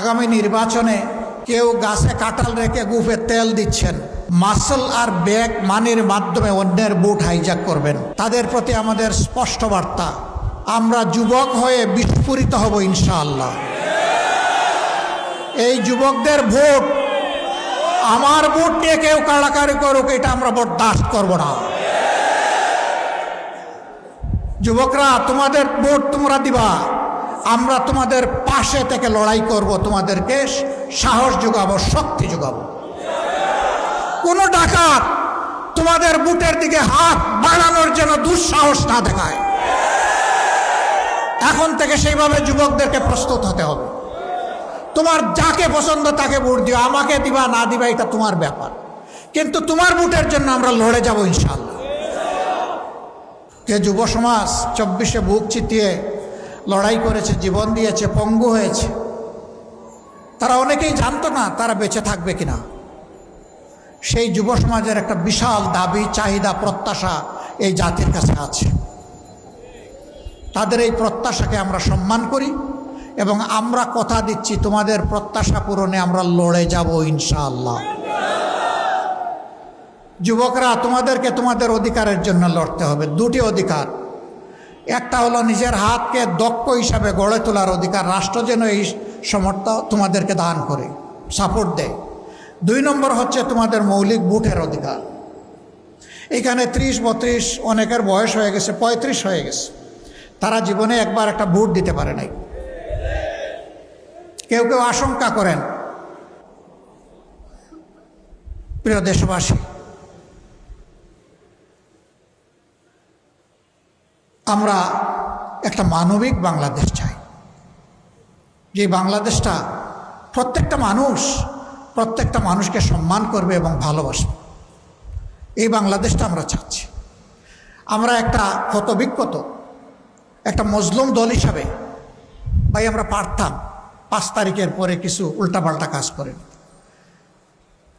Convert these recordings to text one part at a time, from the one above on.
আগামী নির্বাচনে কেউ গাছে কাঁঠাল রেখে গুফে তেল দিচ্ছেন। মাসল আর ব্যাগ মানির মাধ্যমে অন্যের বুট হাইজ্যাক করবেন। তাদের প্রতি আমাদের স্পষ্ট বার্তা, আমরা যুবক হয়ে বিস্ফোরিত হব ইনশাআল্লাহ। এই যুবকদের ভোট, আমার ভোট নিয়ে কেউ কাড়াকাড়ি করুক, এটা আমরা বরদাস্ত করব না। যুবকরা, তোমাদের ভোট তোমরা দিবা। আমরা তোমাদের পাশে থেকে লড়াই করব, তোমাদেরকে সাহস যোগাবো, শক্তি যোগাবো। কোনো ডাকাত তোমাদের বুটের দিকে হাত বাড়ানোর জন্য দুঃসাহস না দেখায়। এখন থেকে সেইভাবে যুবকদেরকে প্রস্তুত হতে হবে। তোমার যাকে পছন্দ তাকে ভোট দিও, আমাকে দিবা না দিবা এটা তোমার ব্যাপার। কিন্তু তোমার বুটের জন্য আমরা লড়ে যাব ইনশাল্লাহ। যে যুব সমাজ চব্বিশে বুক চিতিয়ে লড়াই করেছে, জীবন দিয়েছে, পঙ্গু হয়েছে। তারা অনেকেই জানতো না তারা বেঁচে থাকবে কিনা। সেই যুব সমাজের একটা বিশাল দাবি, চাহিদা, প্রত্যাশা এই জাতির কাছে আছে। তাদের এই প্রত্যাশাকে আমরা সম্মান করি এবং আমরা কথা দিচ্ছি, তোমাদের প্রত্যাশা পূরণে আমরা লড়ে যাব ইনশাআল্লাহ। যুবকরা, তোমাদেরকে তোমাদের অধিকারের জন্য লড়তে হবে, দুটি অধিকার। একটা হলো নিজের হাতকে দক্ষ হিসাবে গড়ে তোলার অধিকার। রাষ্ট্র যেন এই সমর্থ তোমাদেরকে দান করে সাপোর্ট দেয়। দুই নম্বর হচ্ছে তোমাদের মৌলিক বুটের অধিকার। এখানে ত্রিশ বত্রিশ অনেকের বয়স হয়ে গেছে, পঁয়ত্রিশ হয়ে গেছে। তারা জীবনে একবার একটা বুট দিতে পারে নাই। কেউ কেউ আশঙ্কা করেন। প্রিয় দেশবাসী আমরা একটা মানবিক বাংলাদেশ চাই। যে বাংলাদেশটা প্রত্যেকটা মানুষ প্রত্যেকটা মানুষকে সম্মান করবে এবং ভালোবাসবে। এই বাংলাদেশটা আমরা চাচ্ছি। আমরা একটা ক্ষতবিক্ষত, একটা মজলুম দল হিসাবে ভাই আমরা পারতাম পাঁচ তারিখের পরে কিছু উল্টাপাল্টা কাজ করে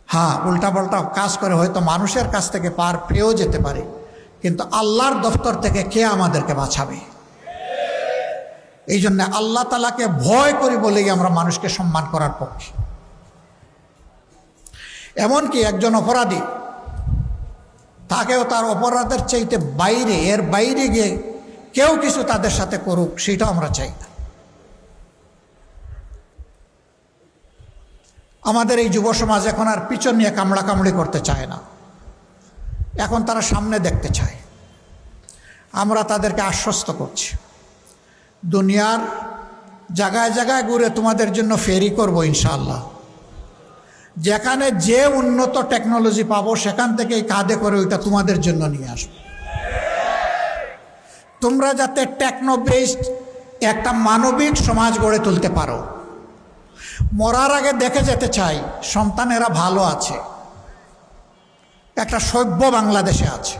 হ্যাঁ উল্টাপাল্টা কাজ করে হয়তো মানুষের কাছ থেকে পার পেয়েও যেতে পারে। কিন্তু আল্লাহর দফতর থেকে কে আমাদেরকে বাঁচাবে? এই জন্য আল্লাহ তালাকে ভয় করি বলেই আমরা মানুষকে সম্মান করার পক্ষে। এমনকি একজন অপরাধী, তাকেও তার অপরাধের চাইতে বাইরে, এর বাইরে গিয়ে কেউ কিছু তাদের সাথে করুক সেটা আমরা চাই না। আমাদের এই যুব সমাজ এখন আর পিছন নিয়ে কামড়া কামড়ি করতে চায় না। এখন তারা সামনে দেখতে চায়। আমরা তাদেরকে আশ্বস্ত করছি। দুনিয়ার জায়গায় জায়গায় ঘুরে তোমাদের জন্য ফেরি করব ইনশাল্লাহ যেখানে যে উন্নত টেকনোলজি পাবো, সেখান থেকে কাঁধে করে ওইটা তোমাদের জন্য নিয়ে আসব। তোমরা যাতে টেকনো বেসড একটা মানবিক সমাজ গড়ে তুলতে পারো। মরার আগে দেখে যেতে চাই, সন্তানেরা ভালো আছে। একটা সভ্য বাংলাদেশে আছে।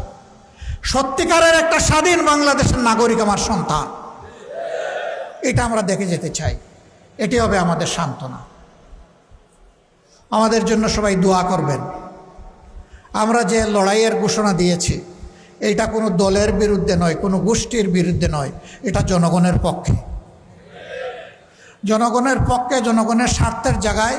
সত্যিকারের একটা স্বাধীন বাংলাদেশের নাগরিক আমার সন্তান। এটা আমরা দেখে যেতে চাই। এটি হবে আমাদের সান্ত্বনা। আমাদের জন্য সবাই দোয়া করবেন। আমরা যে লড়াইয়ের ঘোষণা দিয়েছি এটা কোনো দলের বিরুদ্ধে নয়, কোনো গোষ্ঠীর বিরুদ্ধে নয়, এটা জনগণের পক্ষে। জনগণের পক্ষে, জনগণের স্বার্থের জায়গায়